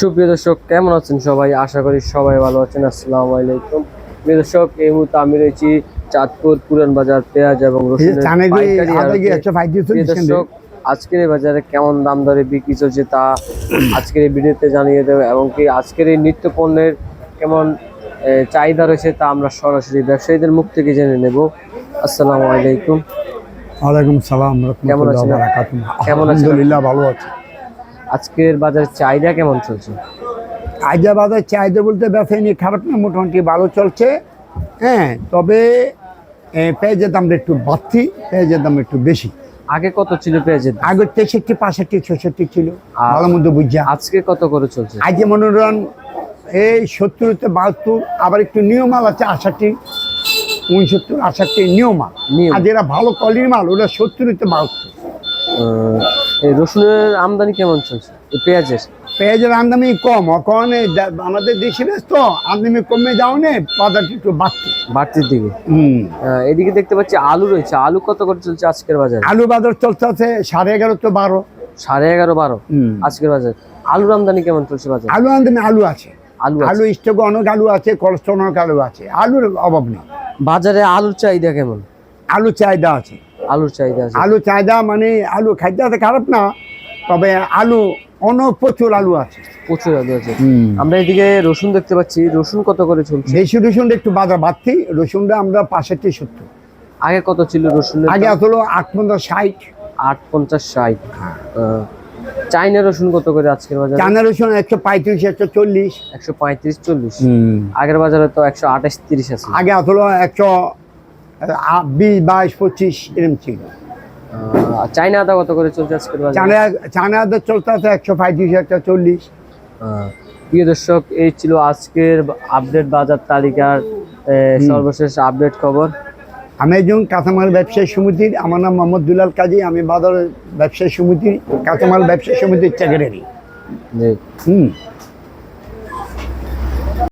সুপ্রিয় দর্শক কেমন আছেন সবাই? আশা করি সবাই ভালো আছেন। আসসালামু আলাইকুম। প্রিয় দর্শক এই মুহূর্তে আমি রয়েছি চাঁদপুর পুরান বাজার পেঁয়াজ এবং দর্শক আজকের এই বাজারে কেমন দাম দরে বিক্রি চলছে তা আজকের এই ভিডিওতে জানিয়ে দেবো এবং কি আজকের এই নিত্য পণ্যের কেমন চাহিদা রয়েছে তা আমরা সরাসরি ব্যবসায়ীদের মুখ থেকে জেনে নেব। আসসালামু আলাইকুম। ওয়ালাইকুম সালাম কেমন আছেন? কেমন আছেন? আলহামদুলিল্লাহ ভালো আছে। আজকের বাজারের চাহিদা কেমন চলছে? হায়দ্রাবাদের চাহিদা বলতে বেসাইনি খারাপ না মোটামুটি ভালো চলছে। হ্যাঁ তবে পেঁয়াজের দামটা একটু বাড়তি পেঁয়াজের দাম একটু বেশি। আগে কত ছিল পেঁয়াজের? আগে তেষট্টি পাঁষট্টি ছষট্টি ছিল। ভালো মন্দ বুঝা। আজকে কত করে চলছে? আজ মনোরঞ্জন এই সত্তরতে বাহাত্তর আবার একটু নিয়মাল আছে আষাটটি উনসত্তর আষাটটি নিয়মাল। নিয়ম। আর যেটা ভালো কোয়ালিটির মাল ওটা সত্তরতে বাহাত্তর। এই রসুনের আমদানি কেমন চলছে? পেঁয়াজের? পেঁয়াজের আমদানি কম। দা- আমাদের দেশে তো আমদানি কমে যাও নে বাজারটা একটু বাড়তি বাড়তির দিকে? এদিকে দেখতে পাচ্ছি আলু রয়েছে। আলু কত করে চলছে আজকের বাজারে? আলু বাজার চলতে আছে সাড়ে এগারো তো বারো। সাড়ে এগারো বারো আজকের বাজার। আলুর আমদানি কেমন চলছে বাজার? আলু আমদানি আলু আছে। আলু আলু স্টক অনেক আলু আছে কোলেস্ট্রল অনেক আলু আছে। আলুর অভাব নেই। বাজারে আলুর চাহিদা কেমন? আলু চাহিদা আছে। আলুর চাহিদা আলু চাহিদা মানে আলু আছে খারাপ না তবে আলু অনেক প্রচুর আলু আছে। প্রচুর আলু আছে। আমরা এদিকে রসুন দেখতে পাচ্ছি রসুন কত করে চলছে? দেশি রসুনটা একটু বাজার বাড়তি রসুনটা আমরা পাঁষট্টি সত্তর। আগে কত ছিল রসুন আগে? আসলো আট পঞ্চাশ ষাট। আট পঞ্চাশ ষাট। আহ, চাইনা রসুন কত করে আজকের বাজারে? চানা রসুন একশো পঁয়ত্রিশ একশো চল্লিশ। একশো পঁয়ত্রিশ চল্লিশ। আগের বাজারে তো একশো আঠাশ তিরিশ আছে। আগে আসলো একশো বিশ বাইশ পঁচিশ এরকম ছিল। চাইনা আদা কত করে চলছে আজকের বাজারে? চানা চানাদের চলতে আছে একশো পঁয়ত্রিশ একশো চল্লিশ। প্রিয় দর্শক এই ছিল আজকের আপডেট বাজার তালিকার সর্বশেষ আপডেট খবর। আমি একজন কাঁচামাল ব্যবসায়ী সমিতির আমার নাম মোহাম্মদ দুলাল কাজী আমি বাজার ব্যবসায়ী সমিতির কাঁচামাল ব্যবসায়ী সমিতির যে হুম।